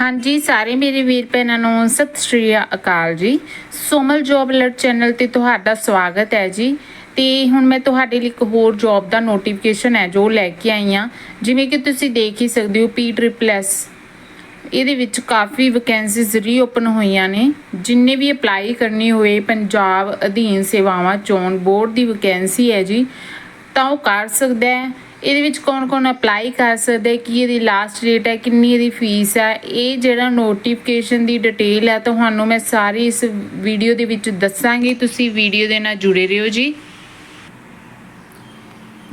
ਹਾਂਜੀ, ਸਾਰੇ ਮੇਰੇ ਵੀਰ ਭੈਣਾਂ ਨੂੰ ਸਤਿ ਸ਼੍ਰੀ ਅਕਾਲ ਜੀ। ਸੋਮਲ ਜੌਬ ਅਲਰਟ ਚੈਨਲ ਤੇ ਤੁਹਾਡਾ ਸਵਾਗਤ ਹੈ ਜੀ। ਤੇ ਹੁਣ ਮੈਂ ਤੁਹਾਡੇ ਲਈ ਇੱਕ ਹੋਰ ਜੌਬ ਦਾ ਨੋਟੀਫਿਕੇਸ਼ਨ ਹੈ, ਜੋ ਲੈ ਕੇ ਆਈ ਹਾਂ। ਜਿਵੇਂ ਕਿ ਤੁਸੀਂ ਦੇਖ ਹੀ ਸਕਦੇ ਹੋ, ਪੀ ਟ੍ਰਿਪਲ ਐਸ। ਇਹਦੇ ਵਿੱਚ ਕਾਫੀ ਵੈਕੈਂਸੀਜ਼ ਰੀਓਪਨ ਹੋਈਆਂ ਨੇ। ਜਿੰਨੇ ਵੀ ਅਪਲਾਈ ਕਰਨੀ ਹੋਏ, ਪੰਜਾਬ ਅਧੀਨ ਸੇਵਾਵਾਂ ਚੋਣ ਬੋਰਡ ਦੀ ਵੈਕੈਂਸੀ ਹੈ ਜੀ, ਤਾਂ ਉਹ ਕਰ ਸਕਦਾ ਹੈ। ਇਹਦੇ ਵਿੱਚ ਕੌਣ-ਕੌਣ ਅਪਲਾਈ ਕਰ ਸਕਦਾ, ਕੀ ਇਹਦੀ ਲਾਸਟ ਡੇਟ ਹੈ, ਕਿੰਨੀ ਇਹਦੀ ਫੀਸ ਹੈ, ਇਹ ਜਿਹੜਾ ਨੋਟੀਫਿਕੇਸ਼ਨ ਦੀ ਡਿਟੇਲ ਹੈ, ਤੁਹਾਨੂੰ ਮੈਂ ਸਾਰੀ ਇਸ ਵੀਡੀਓ ਦੇ ਵਿੱਚ ਦੱਸਾਂਗੀ। ਤੁਸੀਂ ਵੀਡੀਓ ਦੇ ਨਾਲ ਜੁੜੇ ਰਹੋ ਜੀ।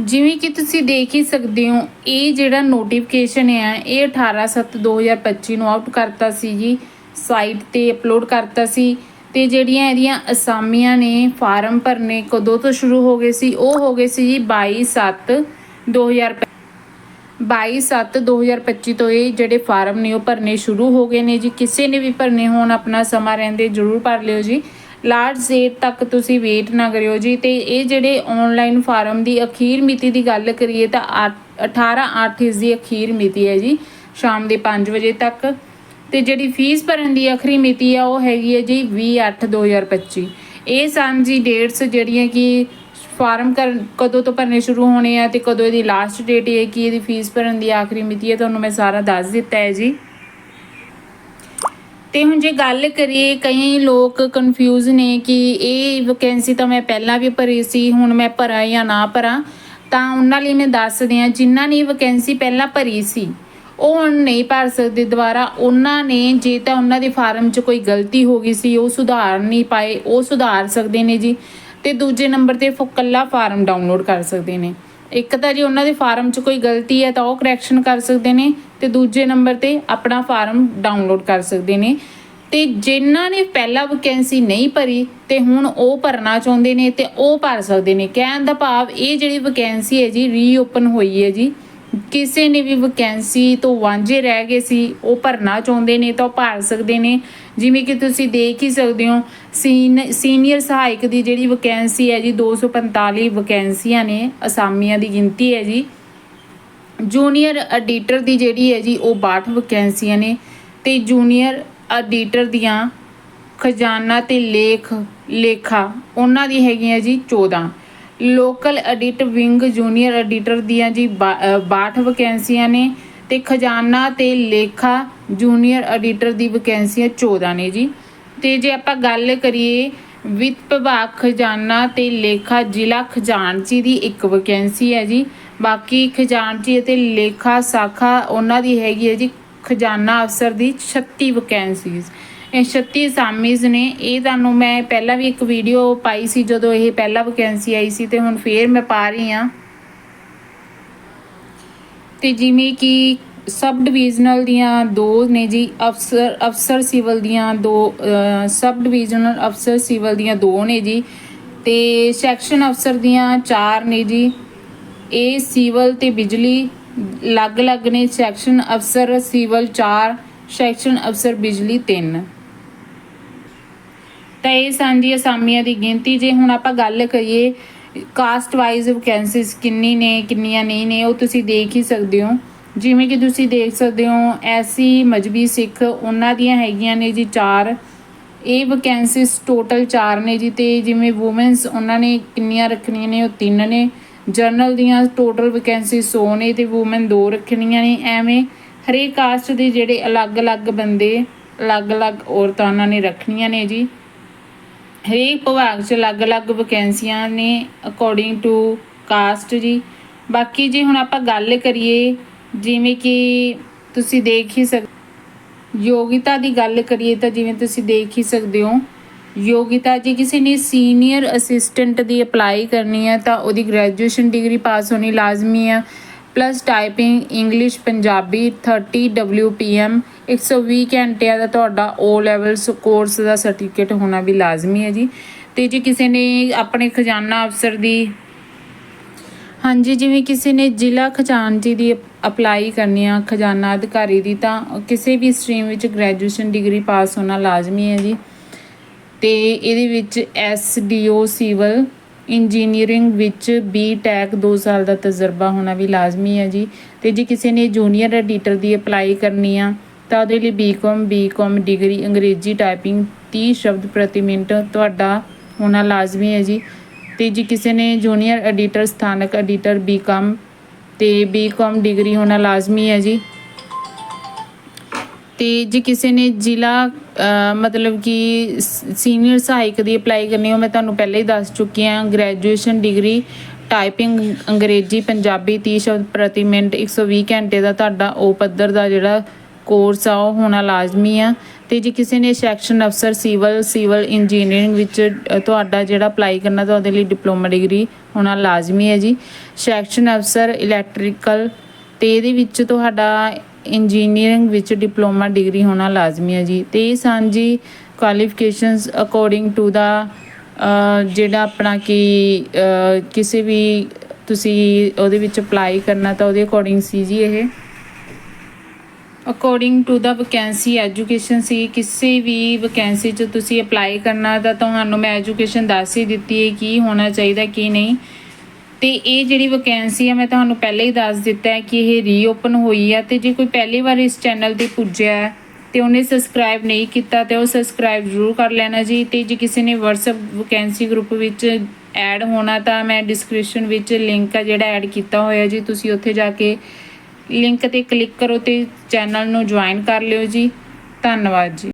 ਜਿਵੇਂ ਕਿ ਤੁਸੀਂ ਦੇਖ ਹੀ ਸਕਦੇ ਹੋ, ਇਹ ਜਿਹੜਾ ਨੋਟੀਫਿਕੇਸ਼ਨ ਹੈ, ਇਹ 18/7/2025 ਨੂੰ ਆਊਟ ਕਰਤਾ ਸੀ ਜੀ ਸਾਈਟ ਤੇ ਅਪਲੋਡ ਕਰਤਾ ਸੀ ਤੇ ਜਿਹੜੀਆਂ ਇਹਦੀਆਂ ਅਸਾਮੀਆਂ ਨੇ, ਫਾਰਮ ਭਰਨੇ ਕਦੋਂ ਤੋਂ ਸ਼ੁਰੂ ਹੋ ਗਏ ਸੀ, ਉਹ ਹੋ ਗਏ ਸੀ ਜੀ 22/7 22/7/2025 ਤੋਂ ਇਹ ਜਿਹੜੇ ਫਾਰਮ ਨੇ ਉਹ ਭਰਨੇ ਸ਼ੁਰੂ ਹੋ ਗਏ ਨੇ ਜੀ। ਕਿਸੇ ਨੇ ਵੀ ਭਰਨੇ ਹੋਣ, ਆਪਣਾ ਸਮਾਂ ਰਹਿੰਦੇ ਜਰੂਰ ਭਰ ਲਿਓ ਜੀ। ਲਾਸਟ ਡੇਟ ਤੱਕ ਤੁਸੀਂ ਵੇਟ ਨਾ ਕਰਿਓ ਜੀ ਤੇ ਇਹ ਜਿਹੜੇ ਆਨਲਾਈਨ ਫਾਰਮ ਦੀ ਅਖੀਰ ਮਿਤੀ ਦੀ ਗੱਲ ਕਰੀਏ ਤਾਂ 18/8 ਇਸ ਦੀ ਅਖੀਰ ਮਿਤੀ ਹੈ ਜੀ, ਸ਼ਾਮ ਦੇ 5 ਵਜੇ ਤੱਕ। ਤੇ ਜਿਹੜੀ ਫੀਸ ਭਰਨ ਦੀ ਆਖਰੀ ਮਿਤੀ ਆ ਉਹ ਹੈਗੀ ਹੈ ਜੀ 20/8/2025 ਇਹ ਸਨ ਜੀ ਡੇਟਸ ਜਿਹੜੀਆਂ ਕਿ ਫਾਰਮ ਕਰਨ ਕਦੋਂ ਤੋਂ ਭਰਨੇ ਸ਼ੁਰੂ ਹੋਣੇ ਆ ਤੇ ਕਦੋਂ ਇਹਦੀ ਲਾਸਟ ਡੇਟ ਹੈ ਕਿ ਇਹਦੀ ਫੀਸ ਭਰਨ ਦੀ ਆਖਰੀ ਮਿਤੀ ਹੈ, ਤੁਹਾਨੂੰ ਮੈਂ ਸਾਰਾ ਦੱਸ ਦਿੱਤਾ ਹੈ ਜੀ। ਤੇ ਹੁਣ ਜੇ ਗੱਲ ਕਰੀਏ, ਕਈ ਲੋਕ ਕਨਫਿਊਜ਼ ਨੇ ਕਿ ਇਹ ਵੈਕੈਂਸੀ ਤਾਂ ਮੈਂ ਪਹਿਲਾਂ ਵੀ ਭਰੀ ਸੀ, ਹੁਣ ਮੈਂ ਭਰਾਂ ਜਾਂ ਨਾ ਭਰਾਂ, ਤਾਂ ਉਹਨਾਂ ਲਈ ਮੈਂ ਦੱਸ ਦਿਆਂ, ਜਿਨ੍ਹਾਂ ਨੇ ਵੈਕੈਂਸੀ ਪਹਿਲਾਂ ਭਰੀ ਸੀ, ਉਹ ਹੁਣ ਨਹੀਂ ਭਰ ਸਕਦੇ। ਦੁਬਾਰਾ ਉਹਨਾਂ ਨੇ ਜੇ ਤਾਂ ਉਹਨਾਂ ਦੇ ਫਾਰਮ 'ਚ ਕੋਈ ਗਲਤੀ ਹੋ ਗਈ ਸੀ, ਉਹ ਸੁਧਾਰ ਨਹੀਂ ਪਾਏ, ਉਹ ਸੁਧਾਰ ਸਕਦੇ ਨੇ ਜੀ। ਤੇ ਦੂਜੇ ਨੰਬਰ ਤੇ ਫੋ- ਕੱਲਾ ਫਾਰਮ ਡਾਊਨਲੋਡ ਕਰ ਸਕਦੇ ਨੇ। ਇੱਕ ਤਾਂ ਜੇ ਉਹਨਾਂ ਦੇ ਫਾਰਮ 'ਚ ਕੋਈ ਗਲਤੀ ਹੈ ਤਾਂ ਉਹ ਕਰੈਕਸ਼ਨ ਕਰ ਸਕਦੇ ਨੇ ਤੇ ਦੂਜੇ ਨੰਬਰ ਤੇ ਆਪਣਾ ਫਾਰਮ ਡਾਊਨਲੋਡ ਕਰ ਸਕਦੇ ਨੇ। ਤੇ ਜਿਨ੍ਹਾਂ ਨੇ ਪਹਿਲਾ ਵੈਕੈਂਸੀ ਨਹੀਂ ਭਰੀ ਤੇ ਹੁਣ ਉਹ ਭਰਨਾ ਚਾਹੁੰਦੇ ਨੇ ਤੇ ਉਹ ਭਰ ਸਕਦੇ ਨੇ। ਕਹਿਣ ਦਾ ਭਾਵ ਇਹ ਜਿਹੜੀ ਵੈਕੈਂਸੀ ਹੈ ਜੀ ਰੀਓਪਨ ਹੋਈ ਹੈ ਜੀ। ਕਿਸੇ ਨੇ ਵੀ ਵੈਕੈਂਸੀ ਤੋਂ ਵਾਂਝੇ ਰਹਿ ਗਏ ਸੀ, ਉਹ ਭਰਨਾ ਚਾਹੁੰਦੇ ਨੇ ਤਾਂ ਉਹ ਭਰ ਸਕਦੇ ਨੇ। ਜਿਵੇਂ ਕਿ ਤੁਸੀਂ ਦੇਖ ਹੀ ਸਕਦੇ ਹੋ, ਸੀਨ- ਸੀਨੀਅਰ ਸਹਾਇਕ ਦੀ ਜਿਹੜੀ ਵੈਕੈਂਸੀ ਹੈ ਜੀ 245 ਵੈਕੈਂਸੀਆਂ ਨੇ ਅਸਾਮੀਆਂ ਦੀ ਗਿਣਤੀ ਹੈ ਜੀ। ਜੂਨੀਅਰ ਐਡੀਟਰ ਦੀ ਜਿਹੜੀ ਹੈ ਜੀ, ਉਹ 62 ਵੈਕੈਂਸੀਆਂ ਨੇ ਤੇ ਜੂਨੀਅਰ ਐਡੀਟਰ ਦੀਆਂ ਖਜ਼ਾਨਾ ਤੇ ਲੇਖ, ਲੇਖਾ, ਉਹਨਾਂ ਦੀ ਹੈਗੀਆਂ ਜੀ 14 local edit wing junior editor ਦੀਆਂ ਜੀ ਬਾ- ਅ, 62 ਵੈਕੈਂਸੀਆਂ ਨੇ ਤੇ ਖਜ਼ਾਨਾ ਤੇ ਲੇਖਾ ਜੂਨੀਅਰ ਐਡੀਟਰ ਦੀ ਵੈਕੈਂਸੀਆਂ 14 ਨੇ ਜੀ। ਤੇ ਜੇ ਆਪਾਂ ਗੱਲ ਕਰੀਏ ਵਿੱਤ ਵਿਭਾਗ ਖਜ਼ਾਨਾ ਤੇ ਲੇਖਾ ਜ਼ਿਲ੍ਹਾ ਖਜ਼ਾਨਚੀ ਦੀ ਇੱਕ ਵੈਕੈਂਸੀ ਹੈ ਜੀ। ਬਾਕੀ ਖਜ਼ਾਨਚੀ ਅਤੇ ਲੇਖਾ ਸਾਖਾ ਉਹਨਾਂ ਦੀ ਹੈਗੀ ਹੈ ਜੀ ਖਜ਼ਾਨਾ ਅਫਸਰ ਦੀ 36 ਵੈਕੈਂਸੀਜ਼। 36 ਅਸਾਮੀਜ਼ ਨੇ। ਇਹ ਤੁਹਾਨੂੰ ਮੈਂ ਪਹਿਲਾਂ ਵੀ ਇੱਕ ਵੀਡੀਓ ਪਾਈ ਸੀ ਜਦੋਂ ਇਹ ਪਹਿਲਾ ਵੈਕੈਂਸੀ ਆਈ ਸੀ ਤੇ ਹੁਣ ਫੇਰ ਮੈਂ ਪਾ ਰਹੀ ਹਾਂ। ਤੇ ਜਿਵੇਂ ਕਿ ਸਬ ਡਿਵੀਜ਼ਨਲ ਦੀਆਂ ਦੋ ਨੇ ਜੀ, ਅਫਸਰ ਅਫਸਰ ਸਿਵਲ ਦੀਆਂ ਦੋ ਸਬ ਡਿਵੀਜ਼ਨਲ ਅਫਸਰ ਸਿਵਲ ਦੀਆਂ ਦੋ ਨੇ ਜੀ। ਤੇ ਸੈਕਸ਼ਨ ਅਫਸਰ ਦੀਆਂ ਚਾਰ ਨੇ ਜੀ। ਇਹ ਸਿਵਲ ਤੇ ਬਿਜਲੀ ਅਲੱਗ-ਅਲੱਗ ਨੇ। ਸੈਕਸ਼ਨ ਅਫਸਰ ਸਿਵਲ 4 ਸੈਕਸ਼ਨ ਅਫਸਰ ਬਿਜਲੀ 3 ਤਾਂ ਇਹ ਸਨ ਜੀ ਅਸਾਮੀਆਂ ਦੀ ਗਿਣਤੀ, ਜੇ ਹੁਣ ਆਪਾਂ ਗੱਲ ਕਰੀਏ ਕਾਸਟ ਵਾਈਜ਼ ਵੈਕੈਂਸੀਜ਼ ਕਿੰਨੀ ਨੇ, ਕਿੰਨੀਆਂ ਨਹੀਂ ਨੇ, ਉਹ ਤੁਸੀਂ ਦੇਖ ਹੀ ਸਕਦੇ ਹੋ। ਜਿਵੇਂ ਕਿ ਤੁਸੀਂ ਦੇਖ ਸਕਦੇ ਹੋ, ਐਸੀ ਮਜਬੀ ਸਿੱਖ ਉਹਨਾਂ ਦੀਆਂ ਹੈਗੀਆਂ ਨੇ ਜੀ 4 ਇਹ ਵੈਕੈਂਸੀਜ਼ ਟੋਟਲ 4 ਨੇ ਜੀ ਤੇ ਜਿਵੇਂ ਔਮਨਸ ਉਹਨਾਂ ਨੇ ਕਿੰਨੀਆਂ ਰੱਖਣੀਆਂ ਨੇ, ਉਹ 3 ਨੇ। ਜਰਨਲ ਦੀਆਂ ਟੋਟਲ ਵੈਕੈਂਸੀ 100 ਨੇ ਤੇ ਔਮਨ 2 ਰੱਖਣੀਆਂ ਨੇ। ਐਵੇਂ ਹਰੇਕ ਕਾਸਟ ਦੇ ਜਿਹੜੇ ਅਲੱਗ-ਅਲੱਗ ਬੰਦੇ, ਅਲੱਗ-ਅਲੱਗ ਔਰਤਾਂ ਉਹਨਾਂ ਨੇ ਰੱਖਣੀਆਂ ਨੇ ਜੀ। ਹਰੇਕ ਵਿਭਾਗ 'ਚ ਅਲੱਗ-ਅਲੱਗ ਵੈਕੈਂਸੀਆਂ ਨੇ ਅਕੋਰਡਿੰਗ ਟੂ ਕਾਸਟ ਜੀ। ਬਾਕੀ ਜੇ ਹੁਣ ਆਪਾਂ ਗੱਲ ਕਰੀਏ, ਜਿਵੇਂ ਕਿ ਤੁਸੀਂ ਦੇਖ ਹੀ ਸਕ ਯੋਗਿਤਾ ਦੀ ਗੱਲ ਕਰੀਏ ਤਾਂ ਜਿਵੇਂ ਤੁਸੀਂ ਦੇਖ ਹੀ ਸਕਦੇ ਹੋ, ਯੋਗਿਤਾ ਜੇ ਕਿਸੇ ਨੇ ਸੀਨੀਅਰ ਅਸਿਸਟੈਂਟ ਦੀ ਅਪਲਾਈ ਕਰਨੀ ਹੈ ਤਾਂ ਉਹਦੀ ਗ੍ਰੈਜੂਏਸ਼ਨ ਡਿਗਰੀ ਪਾਸ ਹੋਣੀ ਲਾਜ਼ਮੀ ਆ plus typing English Punjabi 30 WPM 120 ਘੰਟਿਆਂ ਦਾ ਤੁਹਾਡਾ O ਲੈਵਲਸ ਕੋਰਸ ਦਾ ਸਰਟੀਫਿਕੇਟ ਹੋਣਾ ਵੀ ਲਾਜ਼ਮੀ ਹੈ ਜੀ। ਤੇ ਜੇ ਕਿਸੇ ਨੇ ਆਪਣੇ ਖਜ਼ਾਨਾ ਅਫਸਰ ਦੀ ਹਾਂਜੀ, ਜਿਵੇਂ ਕਿਸੇ ਨੇ ਜ਼ਿਲ੍ਹਾ ਖਜ਼ਾਨਚੀ ਦੀ ਅਪਲਾਈ ਕਰਨੀ ਆ, ਖਜ਼ਾਨਾ ਅਧਿਕਾਰੀ ਦੀ, ਤਾਂ ਕਿਸੇ ਵੀ ਸਟਰੀਮ ਵਿੱਚ ਗ੍ਰੈਜੂਏਸ਼ਨ ਡਿਗਰੀ ਪਾਸ ਹੋਣਾ ਲਾਜ਼ਮੀ ਹੈ ਜੀ। ਤੇ ਇਹਦੇ ਵਿੱਚ ਐਸਡੀਓ ਸਿਵਲ ਇੰਜੀਨੀਅਰਿੰਗ ਵਿੱਚ ਬੀ ਟੈਕ 2 ਸਾਲ ਦਾ ਤਜਰਬਾ ਹੋਣਾ ਵੀ ਲਾਜ਼ਮੀ ਹੈ ਜੀ। ਤੇ ਜੇ ਕਿਸੇ ਨੇ ਜੂਨੀਅਰ ਐਡੀਟਰ ਦੀ ਅਪਲਾਈ ਕਰਨੀ ਆ, ਤਾਂ ਉਹਦੇ ਲਈ ਬੀਕਾਮ ਬੀਕਾਮ ਡਿਗਰੀ ਅੰਗਰੇਜ਼ੀ ਟਾਈਪਿੰਗ 30 ਸ਼ਬਦ ਪ੍ਰਤੀ ਮਿੰਟ ਤੁਹਾਡਾ ਹੋਣਾ ਲਾਜ਼ਮੀ ਹੈ ਜੀ। ਤੇ ਜੇ ਕਿਸੇ ਨੇ ਜੂਨੀਅਰ ਐਡੀਟਰ ਸਥਾਨਕ ਐਡੀਟਰ ਬੀਕਾਮ ਤੇ ਬੀਕਾਮ ਡਿਗਰੀ ਹੋਣਾ ਲਾਜ਼ਮੀ ਹੈ ਜੀ। ਤੇ ਜੇ ਕਿਸੇ ਨੇ ਜ਼ਿਲ੍ਹਾ ਮਤਲਬ ਕਿ ਸੀਨੀਅਰ ਸਹਾਇਕ ਦੀ ਅਪਲਾਈ ਕਰਨੀ ਹੋ ਮੈਂ ਤੁਹਾਨੂੰ ਪਹਿਲਾਂ ਹੀ ਦੱਸ ਚੁੱਕੀ ਹਾਂ, ਗ੍ਰੈਜੂਏਸ਼ਨ ਡਿਗਰੀ ਟਾਈਪਿੰਗ ਅੰਗਰੇਜ਼ੀ, ਪੰਜਾਬੀ 30 ਸ਼ਬਦ ਪ੍ਰਤੀ ਮਿੰਟ 120 ਘੰਟੇ ਦਾ ਤੁਹਾਡਾ ਉਹ ਪੱਧਰ ਦਾ ਜਿਹੜਾ ਕੋਰਸ ਆ, ਉਹ ਹੋਣਾ ਲਾਜ਼ਮੀ ਆ। ਤੇ ਜੇ ਕਿਸੇ ਨੇ ਸੈਕਸ਼ਨ ਅਫਸਰ ਸਿਵਲ ਸਿਵਲ ਇੰਜੀਨੀਅਰਿੰਗ ਵਿੱਚ ਤੁਹਾਡਾ ਜਿਹੜਾ ਅਪਲਾਈ ਕਰਨਾ, ਤਾਂ ਉਹਦੇ ਲਈ ਡਿਪਲੋਮਾ ਡਿਗਰੀ ਹੋਣਾ ਲਾਜ਼ਮੀ ਹੈ ਜੀ। ਸੈਕਸ਼ਨ ਅਫਸਰ ਇਲੈਕਟ੍ਰੀਕਲ, ਤੇ ਇਹਦੇ ਵਿੱਚ ਤੁਹਾਡਾ ਇੰਜੀਨੀਅਰਿੰਗ ਵਿੱਚ ਡਿਪਲੋਮਾ ਡਿਗਰੀ ਹੋਣਾ ਲਾਜ਼ਮੀ ਹੈ ਜੀ। ਤੇ ਇਹ ਸਨ ਜੀ ਕੁਆਲੀਫਿਕੇਸ਼ਨਸ ਅਕੋਰਡਿੰਗ ਟੂ ਦਾ ਜਿਹੜਾ ਆਪਣਾ ਕਿ ਕਿਸੇ ਵੀ ਤੁਸੀਂ ਉਹਦੇ ਵਿੱਚ ਅਪਲਾਈ ਕਰਨਾ ਤਾਂ ਉਹਦੇ ਅਕੋਰਡਿੰਗ ਸੀ ਜੀ ਇਹ। According to the vacancy education ਸੀ, ਕਿਸੇ ਵੀ ਵੈਕੈਂਸੀ 'ਚ ਤੁਸੀਂ ਅਪਲਾਈ ਕਰਨਾ ਤਾਂ ਤੁਹਾਨੂੰ ਮੈਂ ਐਜੂਕੇਸ਼ਨ ਦੱਸ ਹੀ ਦਿੱਤੀ ਹੈ ਕੀ ਹੋਣਾ ਚਾਹੀਦਾ ਕੀ ਨਹੀਂ। ਤੇ ਇਹ ਜਿਹੜੀ ਵੈਕੈਂਸੀ ਹੈ ਮੈਂ ਤੁਹਾਨੂੰ ਪਹਿਲਾਂ ਹੀ ਦੱਸ ਦਿੱਤਾ ਹੈ ਕਿ ਇਹ ਰੀਓਪਨ ਹੋਈ ਹੈ ਤੇ ਜੇ ਕੋਈ ਪਹਿਲੀ ਵਾਰ ਇਸ ਚੈਨਲ ਤੇ ਪੁੱਜਿਆ ਹੈ ਤੇ ਉਹਨੇ ਸਬਸਕ੍ਰਾਈਬ ਨਹੀਂ ਕੀਤਾ ਤੇ ਉਹ ਸਬਸਕ੍ਰਾਈਬ ਜ਼ਰੂਰ ਕਰ ਲੈਣਾ ਜੀ ਤੇ ਜੇ ਕਿਸੇ ਨੇ WhatsApp ਵੈਕੈਂਸੀ ਗਰੁੱਪ ਵਿੱਚ ਐਡ ਹੋਣਾ ਤਾਂ ਮੈਂ ਡਿਸਕ੍ਰਿਪਸ਼ਨ ਵਿੱਚ ਲਿੰਕ ਆ ਜਿਹੜਾ ਐਡ ਕੀਤਾ ਹੋਇਆ ਜੀ, ਤੁਸੀਂ ਉੱਥੇ ਜਾ ਕੇ ਲਿੰਕ ਤੇ ਕਲਿੱਕ ਕਰੋ ਤੇ ਚੈਨਲ ਨੂੰ ਜੁਆਇਨ ਕਰ ਲਿਓ ਜੀ। ਧੰਨਵਾਦ ਜੀ।